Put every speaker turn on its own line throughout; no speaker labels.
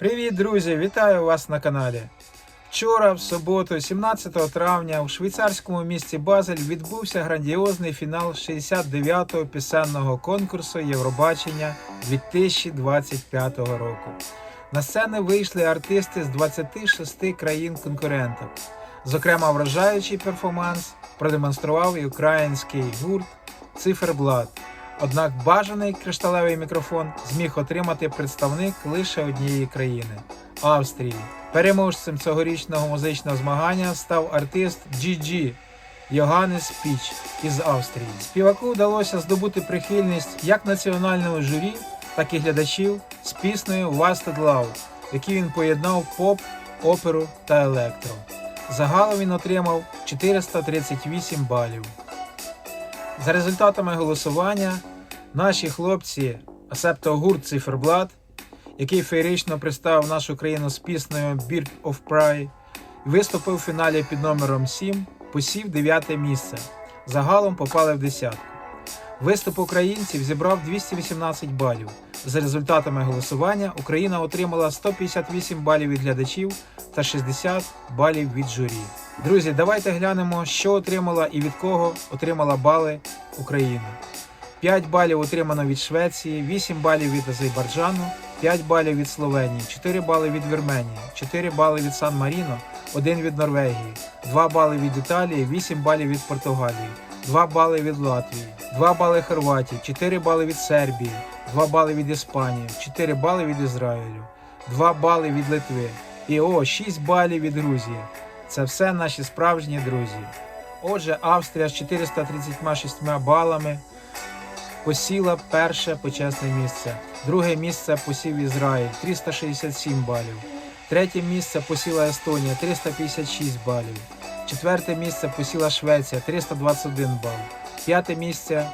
Привіт, друзі! Вітаю вас на каналі. Вчора, в суботу, 17 травня, у швейцарському місті Базель відбувся грандіозний фінал 69-го пісенного конкурсу Євробачення 2025 року. На сцени вийшли артисти з 26 країн конкурентів. Зокрема, вражаючий перформанс продемонстрував і український гурт Циферблат. Однак бажаний кришталевий мікрофон зміг отримати представник лише однієї країни Австрії. Переможцем цьогорічного музичного змагання став артист GG Йоганнес Піч із Австрії. Співаку вдалося здобути прихильність як національного журі, так і глядачів з піснею Wasted Love, в він поєднав поп, оперу та електро. Загалом він отримав 438 балів. За результатами голосування, наші хлопці, а себто гурт Циферблат, який феєрично представив нашу країну з піснею Bird of Pride, виступив у фіналі під номером 7, посів 9 місце. Загалом попали в десятку. Виступ українців зібрав 218 балів. За результатами голосування Україна отримала 158 балів від глядачів та 60 балів від журі. Друзі, давайте глянемо, що отримала і від кого отримала бали Україна. 5 балів отримано від Швеції, 8 балів від Азербайджану, 5 балів від Словенії, 4 бали від Вірменії, 4 бали від Сан Маріно, 1 від Норвегії, 2 бали від Італії, 8 балів від Португалії, 2 бали від Латвії, 2 бали Хорватії, 4 бали від Сербії, 2 бали від Іспанії, 4 бали від Ізраїлю, 2 бали від Литви і о, 6 балів від Грузії. Це все наші справжні друзі. Отже, Австрія з 436 балами посіла перше почесне місце. Друге місце посів Ізраїль 367 балів. Третє місце посіла Естонія 356 балів. Четверте місце посіла Швеція 321 бал. П'яте місце,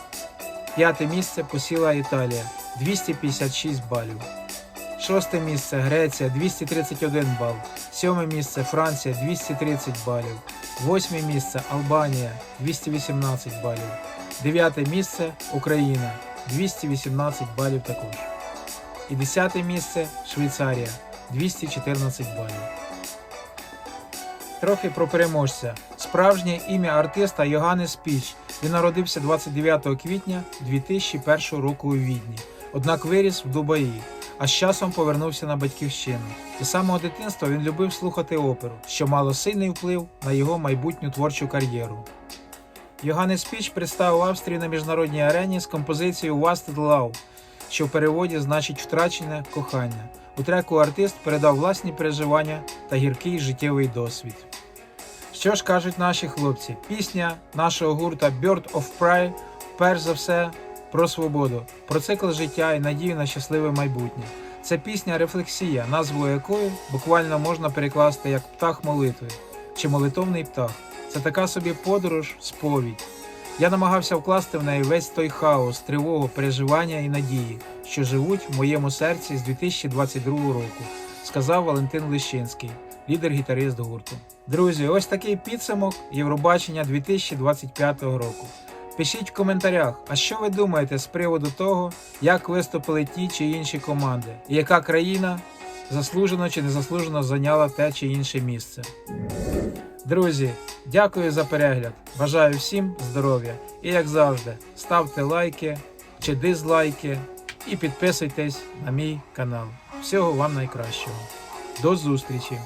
п'яте місце посіла Італія 256 балів. Шосте місце Греція 231 бал. Сьоме місце Франція 230 балів. Восьме місце Албанія 218 балів. Дев'яте місце Україна 218 балів також. І десяте місце Швейцарія 214 балів. Трохи про переможця. Справжнє ім'я артиста Йоганнес Піч. Він народився 29 квітня 2001 року у Відні. Однак виріс в Дубаї, а з часом повернувся на батьківщину. З самого дитинства він любив слухати оперу, що мало сильний вплив на його майбутню творчу кар'єру. Йоганнес Піч представив Австрію на міжнародній арені з композицією Wasted Love, що в переводі значить втрачене кохання. У треку артист передав власні переживання та гіркий життєвий досвід. Що ж кажуть наші хлопці? Пісня нашого гурта Bird of Pride перш за все про свободу, про цикл життя і надію на щасливе майбутнє. Це пісня рефлексія, назву якої буквально можна перекласти як птах молитви чи молитовний птах. Це така собі подорож, сповідь. Я намагався вкласти в неї весь той хаос, тривогу, переживання і надії, що живуть в моєму серці з 2022 року, сказав Валентин Лищинський, лідер-гітарист гурту. Друзі, ось такий підсумок Євробачення 2025 року. Пишіть в коментарях, а що ви думаєте з приводу того, як виступили ті чи інші команди, і яка країна заслужено чи незаслужено зайняла те чи інше місце. Друзі, дякую за перегляд. Бажаю всім здоров'я. І як завжди, ставте лайки чи дизлайки і підписуйтесь на мій канал. Всього вам найкращого. До зустрічі!